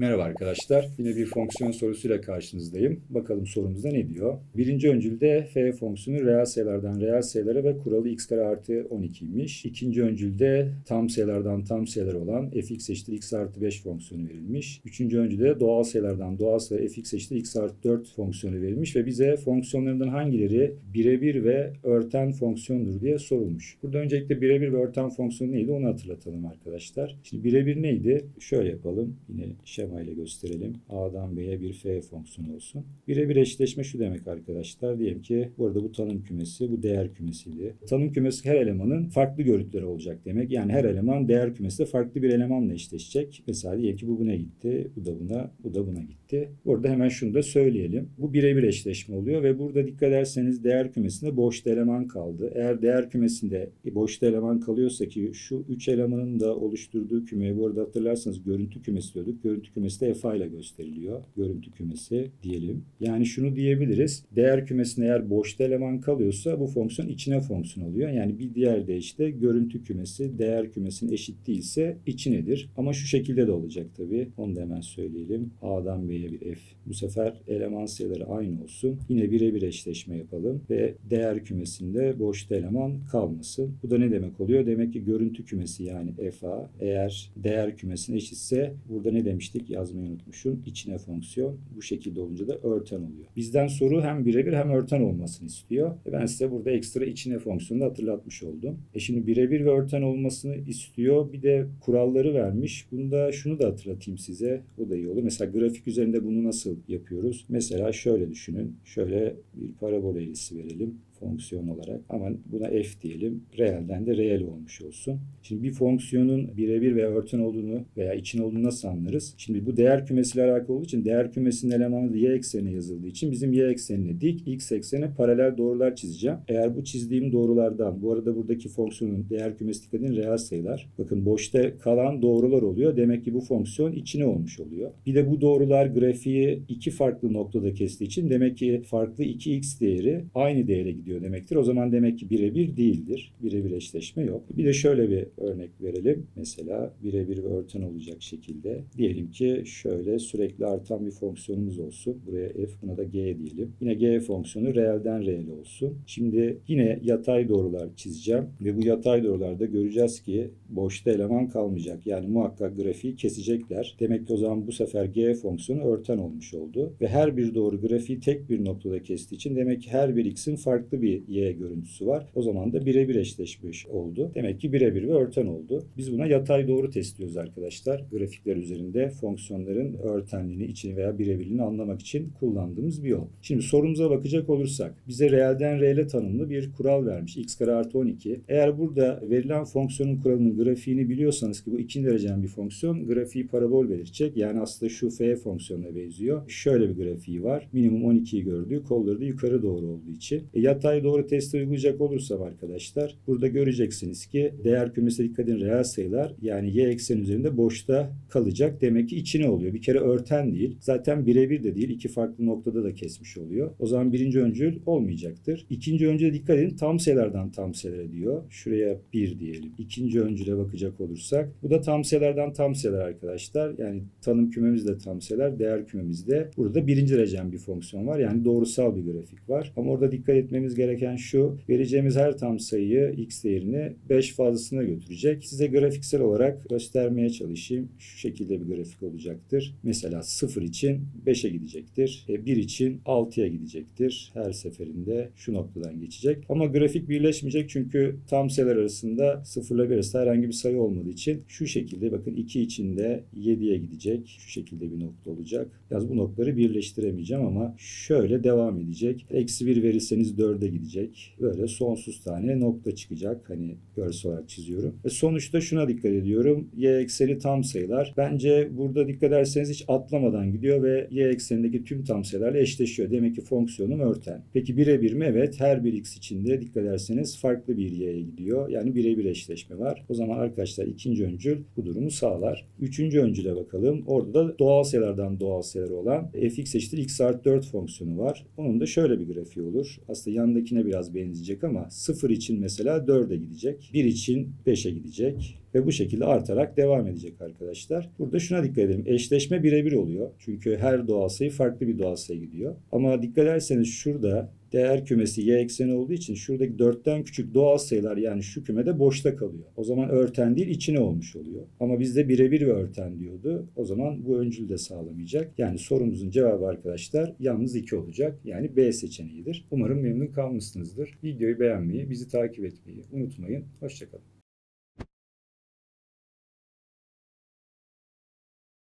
Merhaba arkadaşlar. Yine bir fonksiyon sorusuyla karşınızdayım. Bakalım sorumuzda ne diyor? Birinci öncülde f fonksiyonu reel sayılardan reel sayılara ve kuralı x kare artı 12'ymiş. İkinci öncülde tam sayılardan tam sayılar olan fx eşittir x artı 5 fonksiyonu verilmiş. Üçüncü öncülde doğal sayılardan doğal sayı fx eşittir x artı 4 fonksiyonu verilmiş ve bize fonksiyonlarından hangileri birebir ve örten fonksiyondur diye sorulmuş. Burada öncelikle birebir ve örten fonksiyonu neydi onu hatırlatalım arkadaşlar. Şimdi birebir neydi? Şöyle yapalım. Yine şema ile gösterelim. A'dan B'ye bir f fonksiyonu olsun. Birebir eşleşme şu demek arkadaşlar. Diyelim ki burada bu tanım kümesi, bu değer kümesiydi. Tanım kümesi her elemanın farklı görüntüleri olacak demek. Yani her eleman değer kümesinde farklı bir elemanla eşleşecek. Mesela diyelim ki bu buna gitti, bu da buna, bu da buna gitti. Burada hemen şunu da söyleyelim. Bu birebir eşleşme oluyor ve burada dikkat ederseniz değer kümesinde boşta eleman kaldı. Eğer değer kümesinde boşta eleman kalıyorsa ki şu üç elemanın da oluşturduğu kümeye bu arada hatırlarsanız görüntü kümesi diyorduk. Görüntü kümesi de f ile gösteriliyor. Görüntü kümesi diyelim. Yani şunu diyebiliriz. Değer kümesinde eğer boşta eleman kalıyorsa bu fonksiyon içine fonksiyon oluyor. Yani bir diğer deyişle görüntü kümesi değer kümesinin eşit değilse içinedir. Ama şu şekilde de olacak tabii. Onu da hemen söyleyelim. A'dan B'ye bir f. Bu sefer eleman sayıları aynı olsun. Yine birebir eşleşme yapalım ve değer kümesinde boşta eleman kalmasın. Bu da ne demek oluyor? Demek ki görüntü kümesi yani fa eğer değer kümesine eşitse burada ne demiştik? Yazmayı unutmuşum. İçine fonksiyon. Bu şekilde olunca da örten oluyor. Bizden soru hem birebir hem örten olmasını istiyor. E ben size burada ekstra içine fonksiyonu da hatırlatmış oldum. E şimdi birebir ve örten olmasını istiyor. Bir de kuralları vermiş. Bunda şunu da hatırlatayım size. O da iyi olur. Mesela grafik üzerinde bunu nasıl yapıyoruz? Mesela şöyle düşünün. Şöyle bir parabol eğrisi verelim fonksiyon olarak ama buna f diyelim. Reelden de reel olmuş olsun. Şimdi bir fonksiyonun birebir veya örten olduğunu veya için olduğunu nasıl anlarız? Şimdi bu değer kümesiyle alakalı olduğu için değer kümesinin elemanı da y eksenine yazıldığı için bizim y eksenine dik, x eksenine paralel doğrular çizeceğim. Eğer bu çizdiğim doğrulardan, bu arada buradaki fonksiyonun değer kümesi dikkat edin reel sayılar. Bakın boşta kalan doğrular oluyor. Demek ki bu fonksiyon içine olmuş oluyor. Bir de bu doğrular grafiği iki farklı noktada kestiği için demek ki farklı 2x değeri aynı değere gidiyor demektir. O zaman demek ki birebir değildir. Birebir eşleşme yok. Bir de şöyle bir örnek verelim. Mesela birebir ve örten olacak şekilde. Diyelim ki şöyle sürekli artan bir fonksiyonumuz olsun. Buraya f buna da g diyelim. Yine g fonksiyonu reelden reel olsun. Şimdi yine yatay doğrular çizeceğim ve bu yatay doğrularda göreceğiz ki boşta eleman kalmayacak. Yani muhakkak grafiği kesecekler. Demek ki o zaman bu sefer g fonksiyonu örten olmuş oldu. Ve her bir doğru grafiği tek bir noktada kestiği için demek ki her bir x'in farklı bir y görüntüsü var. O zaman da birebir eşleşmiş oldu. Demek ki birebir ve örten oldu. Biz buna yatay doğru test diyoruz arkadaşlar. Grafikler üzerinde fonksiyonların örtenliğini, içini veya birebirliğini anlamak için kullandığımız bir yol. Şimdi sorumuza bakacak olursak bize reelden reele tanımlı bir kural vermiş. x kare artı 12. Eğer burada verilen fonksiyonun kuralının grafiğini biliyorsanız ki bu ikinci dereceden bir fonksiyon grafiği parabol belirtecek. Yani aslında şu f fonksiyonuna benziyor. Şöyle bir grafiği var. Minimum 12'yi gördüğü kolları da yukarı doğru olduğu için. E, yatay doğru testi uygulayacak olursam arkadaşlar burada göreceksiniz ki değer kümesine dikkat edin reel sayılar yani y eksen üzerinde boşta kalacak. Demek ki içine oluyor. Bir kere örten değil. Zaten birebir de değil. iki farklı noktada da kesmiş oluyor. O zaman birinci öncül olmayacaktır. İkinci öncüle dikkat edin. Tam sayılardan tam sayılara diyor. Şuraya 1 diyelim. İkinci öncüle bakacak olursak. Bu da tam sayılardan tam sayılar arkadaşlar. Yani tanım kümemiz de tam sayılar. Değer kümemiz de. Burada birinci derecen bir fonksiyon var. Yani doğrusal bir grafik var. Ama orada dikkat etmemiz gereken şu. Vereceğimiz her tam sayıyı x değerini 5 fazlasına götürecek. Size grafiksel olarak göstermeye çalışayım. Şu şekilde bir grafik olacaktır. Mesela 0 için 5'e gidecektir. 1 için 6'ya gidecektir. Her seferinde şu noktadan geçecek. Ama grafik birleşmeyecek çünkü tam sayılar arasında 0 ile 1 arasında herhangi bir sayı olmadığı için şu şekilde bakın 2 için de 7'ye gidecek. Şu şekilde bir nokta olacak. Yaz bu noktaları birleştiremeyeceğim ama şöyle devam edecek. Eksi 1 verirseniz 4'e gidecek. Böyle sonsuz tane nokta çıkacak. Hani görsel olarak çiziyorum. Ve sonuçta şuna dikkat ediyorum. Y ekseni tam sayılar. Bence burada dikkat ederseniz hiç atlamadan gidiyor ve y eksenindeki tüm tam sayılarla eşleşiyor. Demek ki fonksiyonum örten. Peki birebir mi? Evet. Her bir x içinde dikkat ederseniz farklı bir y'ye gidiyor. Yani birebir eşleşme var. O zaman arkadaşlar ikinci öncül bu durumu sağlar. Üçüncü öncüle bakalım. Orada da doğal sayılardan doğal sayıları olan fx eşittir x artı 4 fonksiyonu var. Onun da şöyle bir grafiği olur. Aslında yan yanındakine biraz benzeyecek ama 0 için mesela 4'e gidecek. 1 için 5'e gidecek. Ve bu şekilde artarak devam edecek arkadaşlar. Burada şuna dikkat edelim. Eşleşme birebir oluyor. Çünkü her doğal sayı farklı bir doğal sayı gidiyor. Ama dikkat ederseniz şurada değer kümesi y ekseni olduğu için şuradaki 4'ten küçük doğal sayılar yani şu kümede boşta kalıyor. O zaman örten değil içine olmuş oluyor. Ama bizde birebir ve örten diyordu. O zaman bu öncül de sağlamayacak. Yani sorumuzun cevabı arkadaşlar yalnız 2 olacak. Yani B seçeneğidir. Umarım memnun kalmışsınızdır. Videoyu beğenmeyi, bizi takip etmeyi unutmayın. Hoşçakalın.